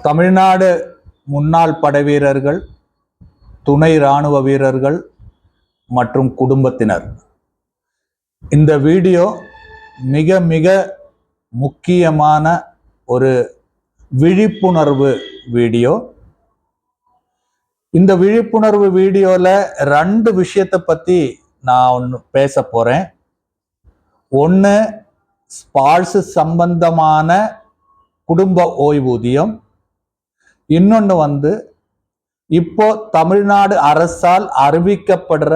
தமிழ்நாடு முன்னாள் படை வீரர்கள் துணை இராணுவ வீரர்கள் மற்றும் குடும்பத்தினர். இந்த வீடியோ மிக மிக முக்கியமான ஒரு விழிப்புணர்வு வீடியோ. இந்த விழிப்புணர்வு வீடியோவில் ரெண்டு விஷயத்தை பற்றி நான் ஒன்று பேச போகிறேன் ஒன்று ஸ்பால்ஸ் சம்பந்தமான குடும்ப ஓய்வூதியம். இன்னொன்று வந்து இப்போ தமிழ்நாடு அரசால் அறிவிக்கப்படுற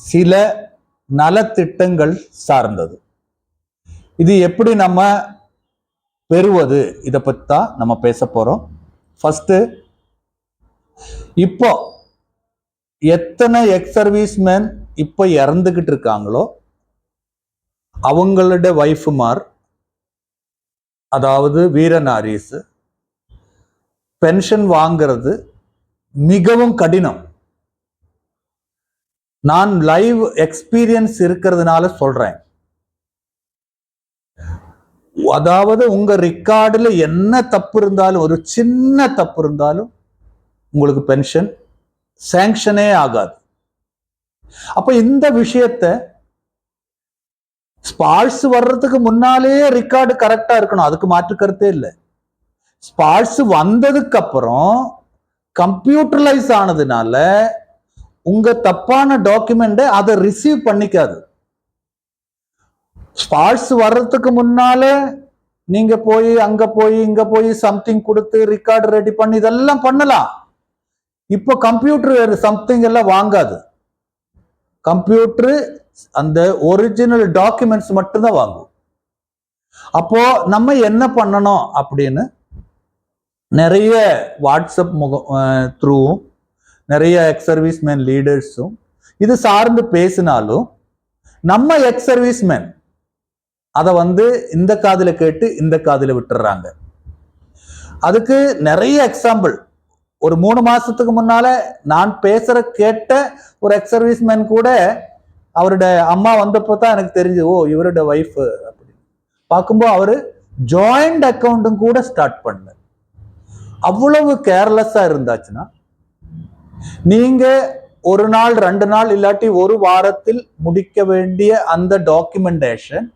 சில நலத்திட்டங்கள் சார்ந்தது. இது எப்படி நம்ம பெறுவது? இதை பற்றி தான் நம்ம பேச போகிறோம் ஃபஸ்ட்டு இப்போ எத்தனை எக்ஸ் சர்வீஸ்மேன் இப்போ இறந்துக்கிட்டு இருக்காங்களோ அவங்களோட ஒய்ஃபுமார் அதாவது வீரநாரீஸு பென்ஷன் வாங்கிறது மிகவும் கடினம். நான் லைவ் எக்ஸ்பீரியன்ஸ் இருக்கிறதுனால சொல்றேன். அதாவது உங்க ரெக்கார்டில் என்ன தப்பு இருந்தாலும் ஒரு சின்ன தப்பு இருந்தாலும் உங்களுக்கு பென்ஷன் சேங்ஷனே ஆகாது. அப்ப இந்த விஷயத்த ஸ்பால்ஸ் வர்றதுக்கு முன்னாலே ரெக்கார்டு கரெக்டா இருக்கணும். அதுக்கு மாற்று கருத்தே இல்லை. ஸ்பார்ட்ஸ் வந்ததுக்கு அப்புறம் கம்ப்யூட்டர்லைஸ் ஆனதுனால உங்க தப்பான டாக்குமெண்ட்டை அதை ரிசீவ் பண்ணிக்காது. ஸ்பார்ட்ஸ் வர்றதுக்கு முன்னால நீங்க போய் அங்க போய் இங்க போய் சம்திங் கொடுத்து ரெக்கார்டு ரெடி பண்ணி இதெல்லாம் பண்ணலாம். இப்போ கம்ப்யூட்டர் சம்திங் எல்லாம் வாங்காது. கம்ப்யூட்டர் அந்த ஒரிஜினல் டாக்குமெண்ட்ஸ் மட்டும்தான் வாங்கும். அப்போ நம்ம என்ன பண்ணணும் அப்படின்னு நிறைய வாட்ஸ்அப் முகம் த்ரூவும் நிறைய எக்ஸ் சர்வீஸ் மேன் லீடர்ஸும் இது சார்ந்து பேசினாலும் நம்ம எக்ஸ் சர்வீஸ் மேன் அதை வந்து இந்த காதில் கேட்டு இந்த காதில் விட்டுறாங்க. அதுக்கு நிறைய எக்ஸாம்பிள் ஒரு மூணு மாசத்துக்கு முன்னால நான் பேசுற கேட்ட ஒரு எக்ஸ் சர்வீஸ் மேன் கூட அவருடைய அம்மா வந்தப்போ தான் எனக்கு தெரிஞ்சு ஓ இவரோட ஒய்ஃப் அப்படி பார்க்கும்போது அவரு ஜாயிண்ட் அக்கௌண்ட்டும் கூட ஸ்டார்ட் பண்ணு அவ்வளவு கேர்லெஸ்ஸா இருந்தாச்சுன்னா நீங்க ஒரு நாள் ரெண்டு நாள் இல்லாட்டி ஒரு வாரத்தில் முடிக்க வேண்டிய அந்த டாக்குமெண்டேஷன்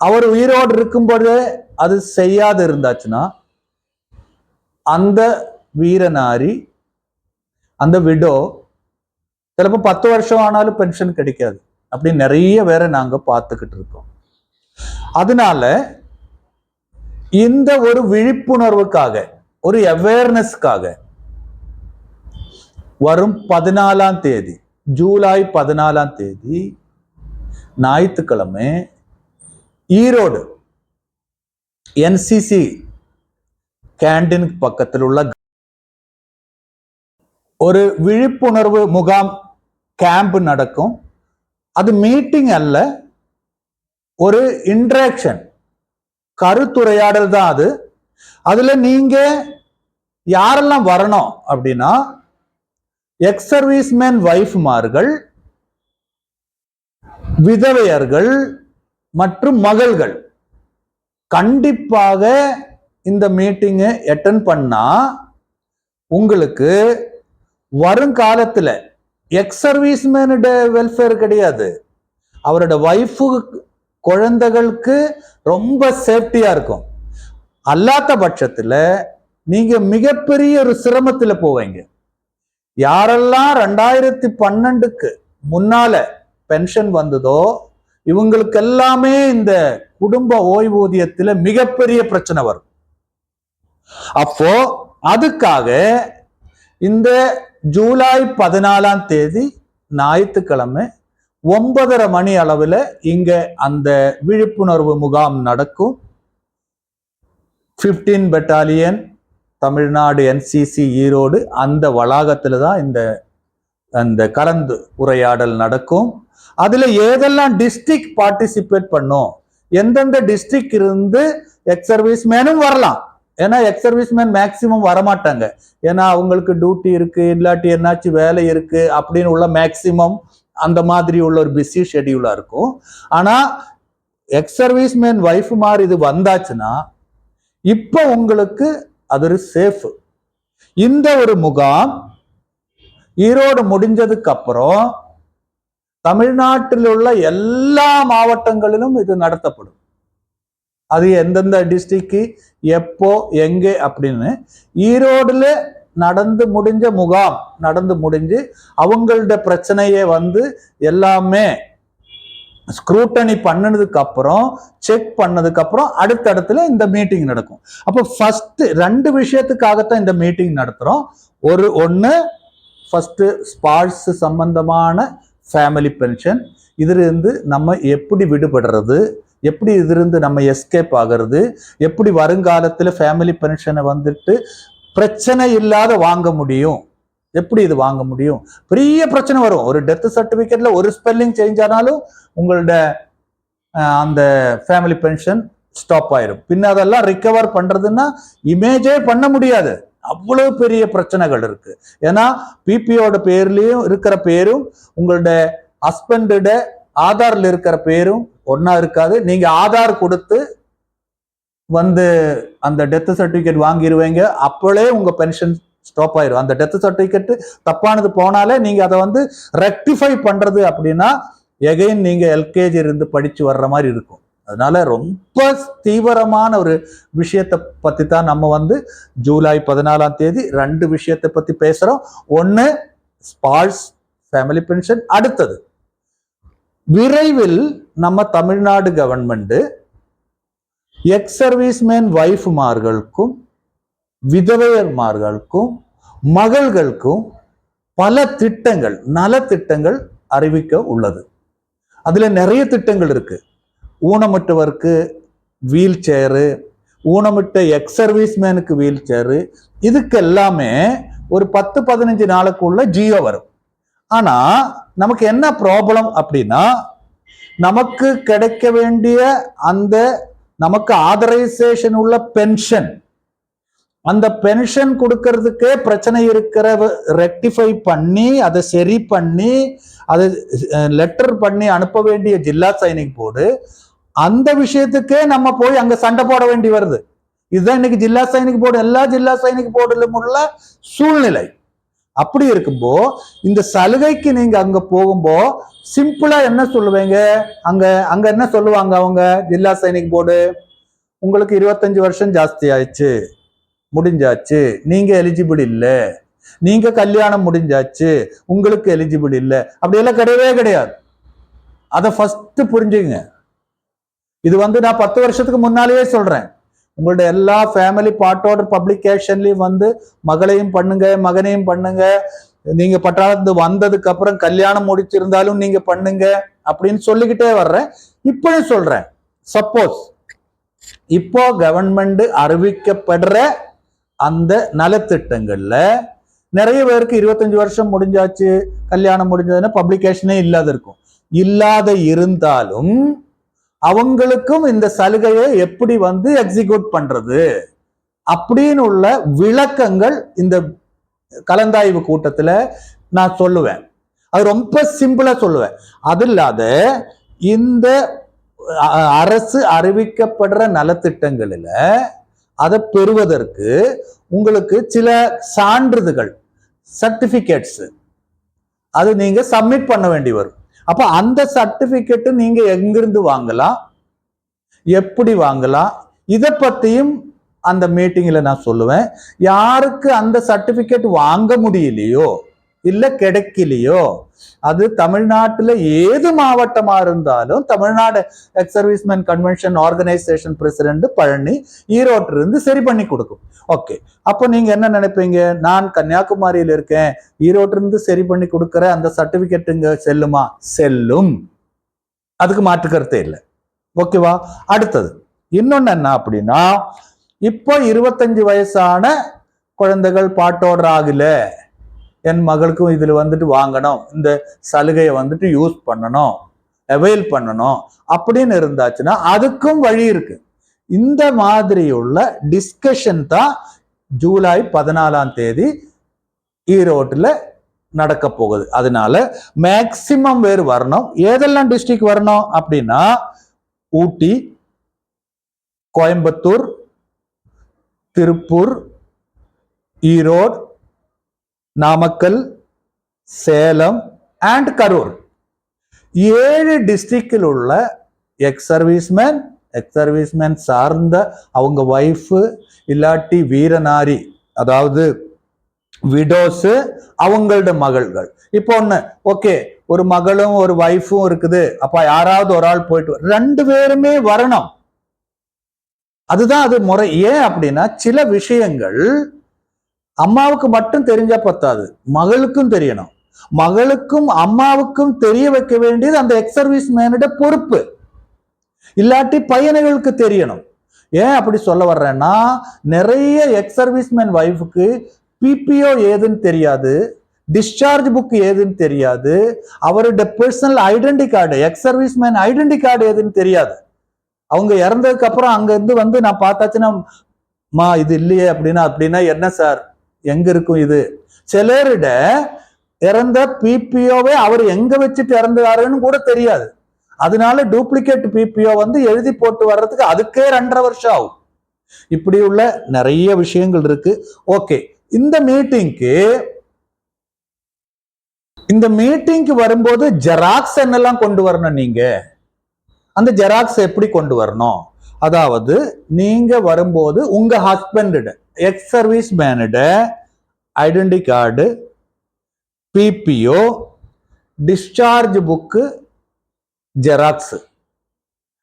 அவர் உயிரோடு இருக்கும்போது அது செய்யாது இருந்தாச்சுன்னா அந்த வீரநாரி அந்த விடோ சிலப்போ பத்து வருஷம் ஆனாலும் பென்ஷன் கிடைக்காது. அப்படி நிறைய பேரை நாங்க பார்த்துக்கிட்டு இருக்கோம். அதனால இந்த ஒரு விழிப்புணர்வுக்காக ஒரு அவேர்னஸ்க்காக வரும் பதினாலாம் தேதி ஜூலை பதினாலாம் தேதி ஞாயிற்றுக்கிழமை ஈரோடு என்சிசி கேண்டீன் பக்கத்தில் உள்ள ஒரு விழிப்புணர்வு முகாம் கேம்ப் நடக்கும். அது மீட்டிங் அல்ல ஒரு இன்ட்ராக்ஷன் கருத்துரையாடல் தான் அது. அதுல நீங்க யாரெல்லாம் வரணும் அப்படின்னா எக்ஸ் சர்வீஸ்மேன் ஒய்ஃப்மார்கள் விதவையர்கள் மற்றும் மகள்கள். கண்டிப்பாக இந்த மீட்டிங்கை அட்டன் பண்ணா உங்களுக்கு வருங்காலத்தில் எக்ஸ் சர்வீஸ்மேனோட வெல்ஃபேர் கிடையாது. அவரோட ஒய்ஃபுக்கு குழந்தைகளுக்கு ரொம்ப சேஃப்டியா இருக்கும். அல்லாத பட்சத்துல நீங்க மிகப்பெரிய ஒரு சிரமத்துல போவீங்க. யாரெல்லாம் ரெண்டாயிரத்தி பன்னெண்டுக்கு முன்னால பென்ஷன் வந்ததோ இவங்களுக்கு எல்லாமே இந்த குடும்ப ஓய்வூதியத்துல மிகப்பெரிய பிரச்சனை வரும். அப்போ அதுக்காக இந்த ஜூலை பதினாலாம் தேதி ஞாயிற்றுக்கிழமை ஒன்பதரை மணி அளவில் இங்க அந்த விழிப்புணர்வு முகாம் நடக்கும். Fifteen battalion Tamil Nadu NCC Erode அந்த வளாகத்துல தான் இந்த அந்த கலந்து உரையாடல் நடக்கும். அதுல ஏதெல்லாம் டிஸ்ட்ரிக்ட் பார்ட்டிசிபேட் பண்ணும் எந்தெந்த டிஸ்ட்ரிக்ட் இருந்து எக்ஸ் சர்வீஸ் மேனும் வரலாம். ஏன்னா எக்ஸ் சர்வீஸ் மேன் மேக்சிமம் வரமாட்டாங்க. ஏன்னா அவங்களுக்கு டியூட்டி இருக்கு இல்லாட்டி என்னாச்சு வேலை இருக்கு அப்படின்னு உள்ள மேக்சிமம் அந்த மாதிரி உள்ள ஒரு பிஸி ஷெடியூலா இருக்கும். ஆனா எக்ஸ் சர்வீஸ் மேன் ஒய்ஃப் மாதிரி இது வந்தாச்சுன்னா இப்போ உங்களுக்கு அது ஒரு சேஃப் இந்த ஒரு முகாம் ஈரோடு முடிஞ்சதுக்கு அப்புறம் தமிழ்நாட்டில் உள்ள எல்லா மாவட்டங்களிலும் இது நடத்தப்படும். அது எந்தெந்த டிஸ்ட்ரிக்ட் எப்போ எங்கே அப்படின்னு ஈரோடுல நடந்து முடிஞ்ச முகாம் நடந்து முடிஞ்சு அவங்களோட பிரச்சனையே வந்து எல்லாமே ஸ்க்ரூட்டனி பண்ணதுக்கு அப்புறம் செக் பண்ணதுக்கு அப்புறம் அடுத்தடுத்துல இந்த மீட்டிங் நடக்கும். அப்போ ஃபர்ஸ்ட் ரெண்டு விஷயத்துக்காகத்தான் இந்த மீட்டிங் நடத்துகிறோம் ஒரு ஒன்று ஃபர்ஸ்ட் ஸ்பாட்ஸ் சம்பந்தமான ஃபேமிலி பென்ஷன் இதிலிருந்து நம்ம எப்படி விடுபடுறது? எப்படி இதிலிருந்து நம்ம எஸ்கேப் ஆகிறது? எப்படி வருங்காலத்தில் ஃபேமிலி பென்ஷனை வந்துட்டு பிரச்சனை இல்லாத வாங்க முடியும். எப்படி இது வாங்க முடியும்? பெரிய பிரச்சனை வரும். ஒரு டெத்து சர்டிபிகேட்ல ஒரு ஸ்பெல்லிங் சேஞ்ச் ஆனாலும் உங்களோட அந்த ஃபேமிலி பென்ஷன் ஸ்டாப் ஆயிரும். பின்ன அதெல்லாம் ரிக்கவர் பண்றதுன்னா இமேஜே பண்ண முடியாது. அவ்வளவு பெரிய பிரச்சனைகள் இருக்கு. ஏன்னா பிபிஓட பேர்லயும் இருக்கிற பேரும் உங்களோட ஹஸ்பண்டோட ஆதார்ல இருக்கிற பேரும் ஒன்னா இருக்காது. நீங்க ஆதார் கொடுத்து வந்து அந்த டெத் சர்டிஃபிகேட் வாங்கிடுவீங்க அப்பளே உங்க பென்ஷன் ஸ்டாப் ஆயிரும். அந்த டெத் சர்டிஃபிகேட் தப்பானது போனாலே நீங்க அதை வந்து ரெக்டிஃபை பண்றது அப்படின்னா எகைன் நீங்க எல்கேஜி இருந்து படிச்சு வர்ற மாதிரி இருக்கும். அதனால ரொம்ப தீவிரமான ஒரு விஷயத்தை பத்தி தான் நம்ம வந்து ஜூலை பதினாலாம் தேதி ரெண்டு விஷயத்தை பத்தி பேசுறோம். ஒன்னு ஸ்பால்ஸ் ஃபேமிலி பென்ஷன் அடுத்தது விரைவில் நம்ம தமிழ்நாடு கவர்மெண்ட்டு எக்ஸ் சர்வீஸ்மேன் ஒய்ஃப்மார்களுக்கும் விதவையர்மார்களுக்கும் மகள்களுக்கும் பல திட்டங்கள் நல திட்டங்கள் அறிவிக்க உள்ளது. அதில் நிறைய திட்டங்கள் இருக்கு. ஊனமுற்றவருக்கு வீல் சேரு ஊனமிட்ட எக்ஸ் சர்வீஸ்மேனுக்கு வீல் சேரு இதுக்கு எல்லாமே ஒரு பத்து பதினஞ்சு நாளுக்குள்ள ஜியோ வரும். ஆனா நமக்கு என்ன ப்ராப்ளம் அப்படின்னா நமக்கு கிடைக்க வேண்டிய அந்த நமக்கு ஆதரைசேஷன் உள்ள பென்ஷன் அந்த பென்ஷன் கொடுக்கறதுக்கே பிரச்சனை இருக்கிற ரெக்டிஃபை பண்ணி அதை சரி பண்ணி அதை லெட்டர் பண்ணி அனுப்ப வேண்டிய ஜில்லா சைனிக் போர்டு அந்த விஷயத்துக்கே நம்ம போய் அங்க சண்டை போட வேண்டி வருது. இதுதான் இன்னைக்கு ஜில்லா சைனிக் போர்டு எல்லா ஜில்லா சைனிக் போர்டிலும் உள்ள சூழ்நிலை. அப்படி இருக்கும்போ இந்த சலுகைக்கு நீங்க அங்க போகும்போ சிம்பிளா என்ன சொல்லுவீங்க? அங்க அங்க என்ன சொல்லுவாங்க அவங்க? ஜில்லா சைனிக் போர்டு. உங்களுக்கு இருபத்தஞ்சு வருஷம் ஜாஸ்தி ஆயிடுச்சு. முடிஞ்சாச்சு. நீங்க எலிஜிபிள் இல்லை. நீங்க கல்யாணம் முடிஞ்சாச்சு. உங்களுக்கு எலிஜிபிள் இல்லை. அப்படியெல்லாம் கிடையவே கிடையாது. அதை ஃபர்ஸ்ட் புரிஞ்சுங்க இது வந்து நான் பத்து வருஷத்துக்கு முன்னாலேயே சொல்றேன். உங்களோட எல்லா ஃபேமிலி பார்ட்டோட பப்ளிகேஷன்லயும் வந்து மகளையும் பண்ணுங்க மகனையும் பண்ணுங்க. நீங்க பட்டாளத்து வந்ததுக்கு அப்புறம் கல்யாணம் முடிச்சிருந்தாலும் நீங்க பண்ணுங்க அப்படின்னு சொல்லிக்கிட்டே வர்றேன். இப்பயும் சொல்றேன். சப்போஸ் இப்போ கவர்மெண்ட் அறிவிக்கப்படுற அந்த நலத்திட்டங்கள்ல நிறைய பேருக்கு இருபத்தஞ்சு வருஷம் முடிஞ்சாச்சு கல்யாணம் முடிஞ்சதுன்னா பப்ளிகேஷனே இல்லாத இருக்கும். இல்லாத இருந்தாலும் அவங்களுக்கும் இந்த சலுகையை எப்படி வந்து எக்ஸிக்யூட் பண்றது? அப்படின்னு உள்ள விளக்கங்கள் இந்த கலந்தாய்வு கூட்டத்தில் நான் சொல்லுவேன். அது ரொம்ப சிம்பிளா சொல்லுவேன். அது இல்லாத இந்த அரசு அறிவிக்கப்படுற நலத்திட்டங்களில் அதை பெறுவதற்கு உங்களுக்கு சில சான்றிதழ்கள் சர்டிஃபிகேட்ஸ் அது நீங்க சப்மிட் பண்ண வேண்டி வரும். அப்ப அந்த சர்டிபிகேட் நீங்க எங்கிருந்து வாங்கலாம்? எப்படி வாங்கலாம்? இதை பத்தியும் அந்த மீட்டிங்ல நான் சொல்லுவேன். யாருக்கு அந்த சர்டிபிகேட் வாங்க முடியலையோ இல்ல கிடைக்கலையோ அது தமிழ்நாட்டுல ஏது மாவட்டமா இருந்தாலும் Tamil Nadu ex serviceman convention organisation president Palani ஈரோட்டில் இருந்து சரி பண்ணி கொடுக்கும். ஓகே அப்போ நீங்க என்ன நினைப்பீங்க? நான் கன்னியாகுமரியில் இருக்கேன். ஈரோட்டிலிருந்து சரி பண்ணி கொடுக்குற அந்த சர்டிபிகேட்டுங்க செல்லுமா? செல்லும். அதுக்கு மாற்று கருத்தே இல்லை ஓகேவா அடுத்தது. இன்னொன்னு என்ன அப்படின்னா இப்போ இருபத்தஞ்சு வயசான குழந்தைகள் பாட்டோட ஆகல என் மகளுக்கும் இதில் வந்துட்டு வாங்கணும். இந்த சலுகையை வந்துட்டு யூஸ் பண்ணணும். அவைல் பண்ணணும். அப்படின்னு இருந்தாச்சுன்னா அதுக்கும் வழி இருக்கு. இந்த மாதிரியுள்ள டிஸ்கஷன் தான் ஜூலை பதினாலாம் தேதி ஈரோட்டில் நடக்க போகுது. அதனால மேக்சிமம் பேர் வரணும். ஏதெல்லாம் டிஸ்ட்ரிக்ட் வரணும் அப்படின்னா ஊட்டி கோயம்புத்தூர் திருப்பூர் ஈரோடு நாமக்கல் சேலம் அண்ட் கரூர். ஏழு டிஸ்ட்ரிக்டில் உள்ள எக்ஸ் சர்வீஸ்மேன் எக்ஸ் சர்வீஸ்மேன் சார்ந்த அவங்க ஒய்ஃபு இல்லாட்டி வீரநாரி அதாவது விடோஸு அவங்களோட மகள்கள். இப்போ ஒன்று ஓகே ஒரு மகளும் ஒரு ஒய்ஃபும் இருக்குது. அப்போ யாராவது ஒரு ஆள் போயிட்டு வர- ரெண்டு பேருமே வரணும். அதுதான் அது முறை. ஏன் அப்படின்னா சில விஷயங்கள் அம்மாவுக்கு மட்டும் தெரிஞ்சா பத்தாது. மகளுக்கும் தெரியணும். மகளுக்கும் அம்மாவுக்கும் தெரிய வைக்க வேண்டியது அந்த எக்ஸ் சர்வீஸ் மேனோட பொறுப்பு. இல்லாட்டி பையனுகளுக்கு தெரியணும். ஏன் அப்படி சொல்ல வர்றேன்னா நிறைய எக்ஸ் சர்வீஸ்மேன் ஒய்ஃபுக்கு பிபிஓ ஏதுன்னு தெரியாது டிஸ்சார்ஜ் புக் ஏதுன்னு தெரியாது அவருடைய personal identity card ex serviceman identity card ஏதுன்னு தெரியாது. அவங்க இறந்ததுக்கு அப்புறம் அங்க இருந்து வந்து நான் பார்த்தாச்சுன்னா மா இது இல்லையே அப்படின்னா அப்படின்னா என்ன சார்? எங்க இருக்கும் இது? சிலரிட இறந்த பிபிஓவே அவர் எங்க வச்சுட்டு இறந்தாருன்னு கூட தெரியாது. அதனால டூப்ளிகேட் பிபிஓ வந்து எழுதி போட்டு வர்றதுக்கு அதுக்கே ரெண்டரை வருஷம் ஆகும். இப்படி உள்ள நிறைய விஷயங்கள் இருக்கு. ஓகே இந்த மீட்டிங்க்கு இந்த மீட்டிங்க்கு வரும்போது ஜெராக்ஸ் என்னெல்லாம் கொண்டு வரணும் நீங்க? அந்த ஜெராக்ஸ் எப்படி கொண்டு வரணும்? அதாவது நீங்க வரும்போது உங்க ஹஸ்பண்டோட ex service மேனோட identity card PPO discharge book xerox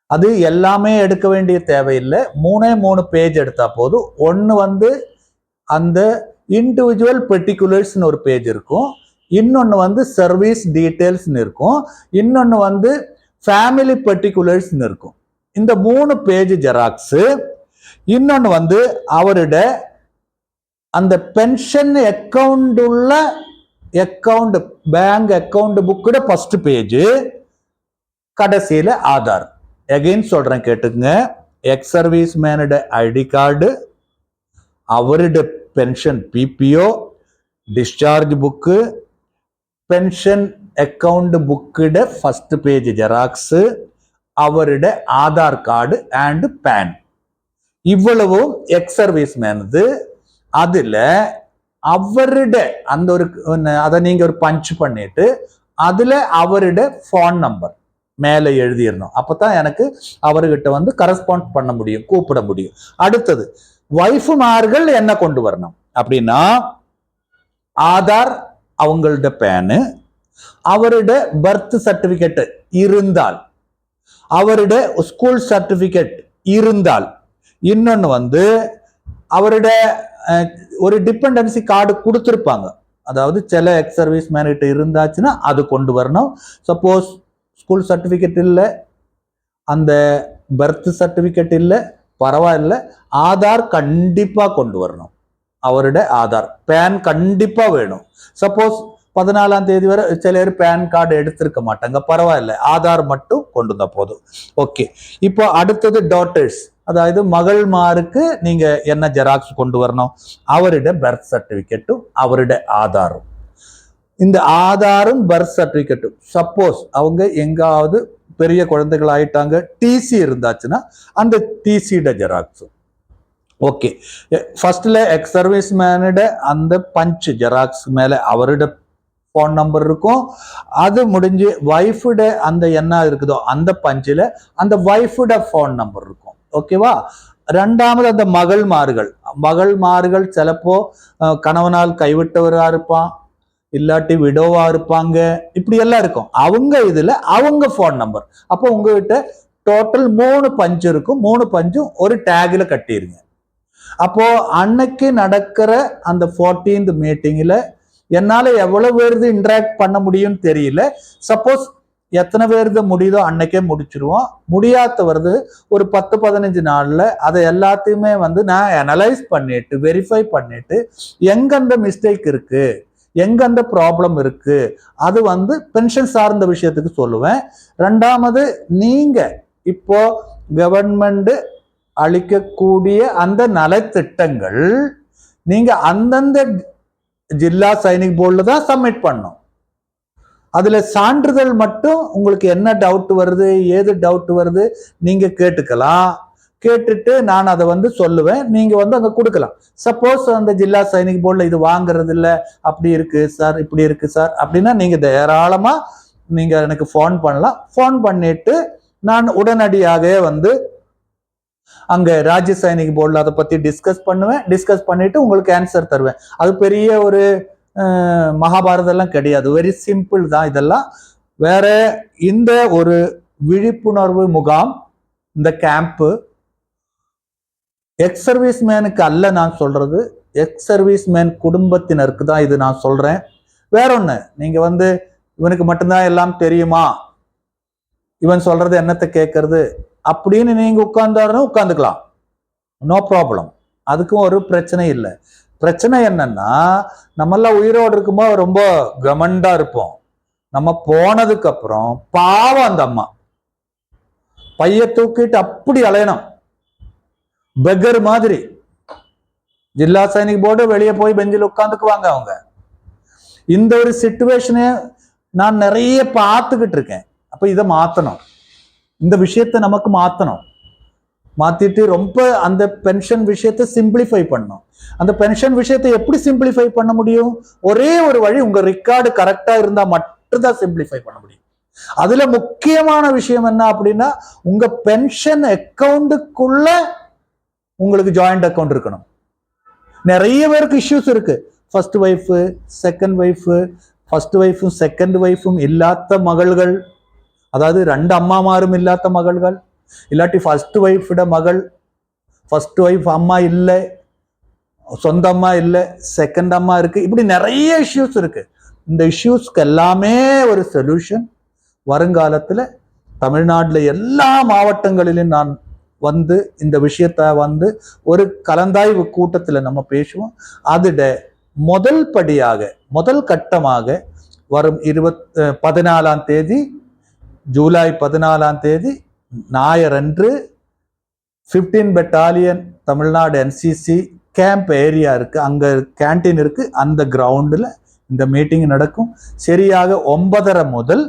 அது எல்லாமே எடுக்க வேண்டிய தேவையில்லை. மூணே மூணு பேஜ் எடுத்தா போதும். ஒன்று வந்து அந்த இண்டிவிஜுவல் பெர்டிகுலர்ஸ்னு ஒரு பேஜ் இருக்கும். இன்னொன்று வந்து சர்வீஸ் டீட்டெயில்ஸ்னு இருக்கும். இன்னொன்று வந்து ஃபேமிலி பெர்டிகுலர்ஸ்னு இருக்கும். இந்த மூணு பேஜ் ஜெராக்ஸு இன்னொன்று வந்து அவரோட அந்த பென்ஷன் அக்கௌண்ட் உள்ள அக்கௌண்ட் பேங்க் அக்கௌண்ட் புக்கோட ஃபர்ஸ்ட் பேஜ் கடைசியில் ஆதார். எகைன் சொல்கிறேன் கேட்டுங்க எக்ஸ் சர்வீஸ் மேனோட ஐடி கார்டு அவருடைய pension PPO discharge book pension account புக்கிட first page xerox அவருடைய ஆதார் கார்டு அண்ட் பேன் இவ்வளவும் எக்ஸ் சர்வீஸ் மேனது அதில் அவருடைய அந்த ஒரு அதை நீங்கள் ஒரு பஞ்ச் பண்ணிட்டு அதில் அவருடைய ஃபோன் நம்பர் மேலே எழுதிடணும். அப்போ தான் எனக்கு அவர்கிட்ட வந்து கரஸ்பாண்ட் பண்ண முடியும் கூப்பிட முடியும். அடுத்தது ஒய்ஃபுமார்கள் என்ன கொண்டு வரணும்? அப்படின்னா ஆதார் அவங்களோட பேனு அவருடைய பர்த் சர்டிபிகேட் இருந்தால் அவருடைய ஸ்கூல் சர்டிஃபிகேட் இருந்தால் இன்னொன்று வந்து அவருடைய ஒரு டிபெண்டன்சி கார்டு கொடுத்துருப்பாங்க. அதாவது சில எக்ஸ் சர்வீஸ் மேன்கிட்ட இருந்தாச்சுன்னா அது கொண்டு வரணும். சப்போஸ் ஸ்கூல் சர்டிஃபிகேட் இல்லை அந்த பர்த் சர்டிஃபிகேட் இல்லை பரவாயில்ல ஆதார் கண்டிப்பாக கொண்டு வரணும். அவருடைய ஆதார் பேன் கண்டிப்பாக வேணும். சப்போஸ் பதினாலாம் தேதி வரை சில பேர் பேன் கார்டு எடுத்திருக்க மாட்டாங்க பரவாயில்ல ஆதார் மட்டும் கொண்டு வந்தால் போதும். ஓகே இப்போ அடுத்தது டாட்டர்ஸ் அதாவது மகள்மாருக்கு நீங்க என்ன ஜெராக்ஸ் கொண்டு வரணும் அவருடைய பர்த் சர்டிஃபிகேட்டும் அவருடைய ஆதாரும் இந்த ஆதாரும் பர்த் சர்டிஃபிகேட்டும் சப்போஸ் அவங்க எங்காவது பெரிய குழந்தைகள் ஆயிட்டாங்க டிசி இருந்தாச்சுன்னா அந்த டிசியோட ஜெராக்ஸும் ஓகே ஃபர்ஸ்ட்ல எக்ஸ் சர்வீஸ் மேனோட அந்த பஞ்ச் ஜெராக்ஸ் மேலே அவரோட ஃபோன் நம்பர் இருக்கும் அது முடிஞ்சு ஒய்ஃபுட அந்த என்ன இருக்குதோ அந்த பஞ்சில் அந்த ஒய்ஃபுட ஃபோன் நம்பர் இருக்கும் ஓகேவா ரெண்டாமது அந்த மகள்மார்கள். மகள்மார்கள் சிலப்போ கணவனால் கைவிட்டவரா இருப்பான் இல்லாட்டி விடோவா இருப்பாங்க. இப்படி எல்லாம் இருக்கும். அவங்க இதுல அவங்க ஃபோன் நம்பர் அப்போ உங்ககிட்ட டோட்டல் மூணு பஞ்சு இருக்கும். மூணு பஞ்சும் ஒரு டேக்ல கட்டிருங்க. அப்போ அன்னைக்கு நடக்கிற அந்த 14th மீட்டிங்ல என்னால் எவ்வளவு பேருது இன்ட்ராக்ட் பண்ண முடியும்னு தெரியல. சப்போஸ் எத்தனை பேருக்கு முடியுதோ அன்னைக்கே முடிச்சிருவோம். முடியாத வருது ஒரு பத்து பதினஞ்சு நாள்ல அதை எல்லாத்தையுமே வந்து நான் அனலைஸ் பண்ணிட்டு வெரிஃபை பண்ணிட்டு எங்கெந்த மிஸ்டேக் இருக்கு எங்கெந்த ப்ராப்ளம் இருக்கு அது வந்து பென்ஷன் சார்ந்த விஷயத்துக்கு சொல்லுவேன். ரெண்டாமது நீங்க இப்போ கவர்மெண்ட் அளிக்கக்கூடிய அந்த நலத்திட்டங்கள் நீங்க அந்தந்த ஜில்லா சைனிக் போர்டில் தான் சப்மிட் பண்ணும் அதில் சான்றிதழ் மட்டும் உங்களுக்கு என்ன டவுட் வருது ஏது டவுட் வருது நீங்கள் கேட்டுக்கலாம். கேட்டுட்டு நான் அதை வந்து சொல்லுவேன். நீங்கள் வந்து அங்கே கொடுக்கலாம். சப்போஸ் அந்த ஜில்லா சைனிக் போர்டில் இது வாங்குறது இல்லை. அப்படி இருக்குது சார் இப்படி இருக்குது சார் அப்படின்னா நீங்கள் தாராளமாக நீங்கள் எனக்கு ஃபோன் பண்ணலாம். ஃபோன் பண்ணிட்டு நான் உடனடியாக வந்து அங்கே ராஜ்ய சைனிக் போர்டில் அதை பற்றி டிஸ்கஸ் பண்ணுவேன். டிஸ்கஸ் பண்ணிட்டு உங்களுக்கு ஆன்சர் தருவேன். அது பெரிய ஒரு மகாபாரதெல்லாம் மகாபாரதம் எல்லாம் கிடையாது. வெரி சிம்பிள் தான் இதெல்லாம். வேற இந்த ஒரு விழிப்புணர்வு முகாம் இந்த கேம்ப்பு எக்ஸ் சர்வீஸ் மேனுக்கு அல்ல நான் சொல்றது. எக்ஸ் சர்வீஸ் மேன் குடும்பத்தினருக்கு தான் இது நான் சொல்றேன். வேற ஒன்று நீங்க வந்து இவனுக்கு மட்டும்தான் எல்லாம் தெரியுமா? இவன் சொல்றது என்னத்தை கேட்கறது? அப்படின்னு நீங்க உட்கார்ந்தாருன்னு உட்காந்துக்கலாம் நோ ப்ராப்ளம் அதுக்கும் ஒரு பிரச்சனை இல்லை. பிரச்சனை என்னன்னா நம்மெல்லாம் உயிரோடு இருக்கும்போது ரொம்ப கமண்டா இருப்போம். நம்ம போனதுக்கு அப்புறம் பாவம் அந்த அம்மா. பைய தூக்கிட்டு அப்படி அலையணும். பெக்கர் மாதிரி. ஜில்லா சைனிக் போர்டு வெளியே போய் பெஞ்சில் உட்காந்துக்குவாங்க அவங்க. இந்த ஒரு சுச்சுவேஷனை நான் நிறைய பார்த்துக்கிட்டு இருக்கேன். அப்ப இதை மாத்தணும். இந்த விஷயத்தை நமக்கு மாத்தணும். மாத்திட்டு ரொம்ப அந்த பென்ஷன் விஷயத்தை சிம்பிளிஃபை பண்ணோம் அந்த பென்ஷன் விஷயத்தை எப்படி சிம்பிளிஃபை பண்ண முடியும்? ஒரே ஒரு வழி உங்க ரெக்கார்டு கரெக்டா இருந்தா மட்டும்தான் சிம்பிளிஃபை பண்ண முடியும். அதுல முக்கியமான விஷயம் என்ன அப்படின்னா உங்க பென்ஷன் அக்கௌண்ட்டுக்குள்ள உங்களுக்கு ஜாயிண்ட் அக்கௌண்ட் இருக்கணும். நிறைய பேருக்கு இஷ்யூஸ் இருக்கு. First wife second wife first ஒய்ஃபும் செகண்ட் ஒய்ஃபும் இல்லாத மகள்கள். அதாவது ரெண்டு அம்மாமாரும் இல்லாத மகள்கள். இல்லாட்டி ஃபர்ஸ்ட் ஒய்ஃபிட மகள் ஃபஸ்ட் ஒய்ஃப் அம்மா இல்லை சொந்த அம்மா இல்லை செகண்ட் அம்மா இருக்குது இப்படி நிறைய இஷ்யூஸ் இருக்குது இந்த இஷ்யூஸ்க்கு எல்லாமே ஒரு சொல்யூஷன் வருங்காலத்தில் தமிழ்நாட்டில் எல்லா மாவட்டங்களிலும் நான் வந்து இந்த விஷயத்த வந்து ஒரு கலந்தாய்வு கூட்டத்தில் நம்ம பேசுவோம். அதிட முதல் படியாக முதல் கட்டமாக வரும் இருபத் பதினாலாம் தேதி ஜூலை பதினாலாம் தேதி ஞாயிறன்று fifteen battalion Tamil Nadu NCC camp area இருக்கு. அங்கே கேண்டீன் இருக்குது அந்த கிரவுண்டில் இந்த மீட்டிங் நடக்கும். சரியாக ஒன்பதரை முதல்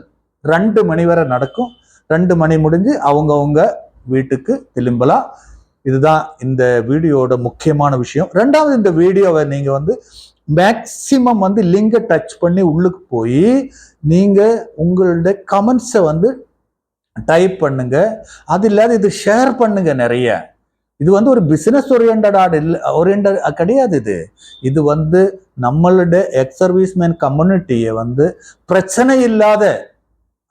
ரெண்டு மணி வரை நடக்கும். ரெண்டு மணி முடிஞ்சு அவங்கவுங்க வீட்டுக்கு திரும்பலாம் இதுதான் இந்த வீடியோட முக்கியமான விஷயம். ரெண்டாவது இந்த வீடியோவை நீங்கள் வந்து மேக்சிமம் வந்து லிங்கை டச் பண்ணி உள்ளுக்கு போய் நீங்கள் உங்களுடைய கமெண்ட்ஸை வந்து டைப் பண்ணுங்க. அது இல்லாத இது ஷேர் பண்ணுங்க நிறைய. இது வந்து ஒரு பிசினஸ் ஓரியன்டா இல்லை ஓரியன்ட் கிடையாது இது. இது வந்து நம்மளுடைய எக்ஸ் சர்வீஸ்மேன் கம்யூனிட்டியை வந்து பிரச்சனை இல்லாத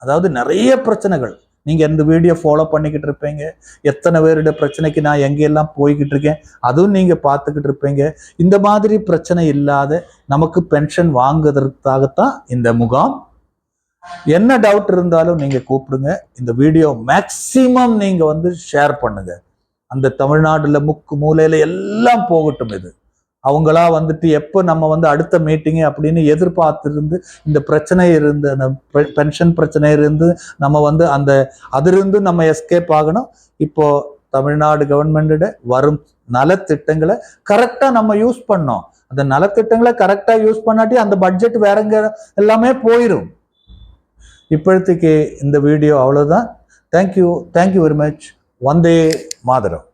அதாவது நிறைய பிரச்சனைகள். நீங்கள் எந்த வீடியோ ஃபாலோ பண்ணிக்கிட்டு இருப்பீங்க. எத்தனை பேருடைய பிரச்சனைக்கு நான் எங்கெல்லாம் போய்கிட்டு இருக்கேன் அதுவும் நீங்கள் பார்த்துக்கிட்டு இருப்பீங்க. இந்த மாதிரி பிரச்சனை இல்லாத நமக்கு பென்ஷன் வாங்குவதற்காகத்தான் இந்த முகாம் என்ன டவுட் இருந்தாலும் நீங்க கூப்பிடுங்க. இந்த வீடியோ மேக்சிமம் நீங்க வந்து ஷேர் பண்ணுங்க. அந்த தமிழ்நாடுல முக்கு மூலையில எல்லாம் போகட்டும் இது. அவங்களா வந்துட்டு எப்போ நம்ம வந்து அடுத்த மீட்டிங்கு அப்படின்னு எதிர்பார்த்துருந்து இந்த பிரச்சனை இருந்து அந்த பென்ஷன் பிரச்சனை இருந்து நம்ம வந்து அந்த அதிலிருந்து நம்ம எஸ்கேப் ஆகணும். இப்போ தமிழ்நாடு கவர்மெண்ட்டோட வரும் நலத்திட்டங்களை கரெக்டா நம்ம யூஸ் பண்ணோம். அந்த நலத்திட்டங்களை கரெக்டா யூஸ் பண்ணாட்டி அந்த பட்ஜெட் வேறங்க எல்லாமே போயிடும் இப்பொழுதுக்கு இந்த வீடியோ அவ்வளோதான் thank you thank you very much Vande Mataram.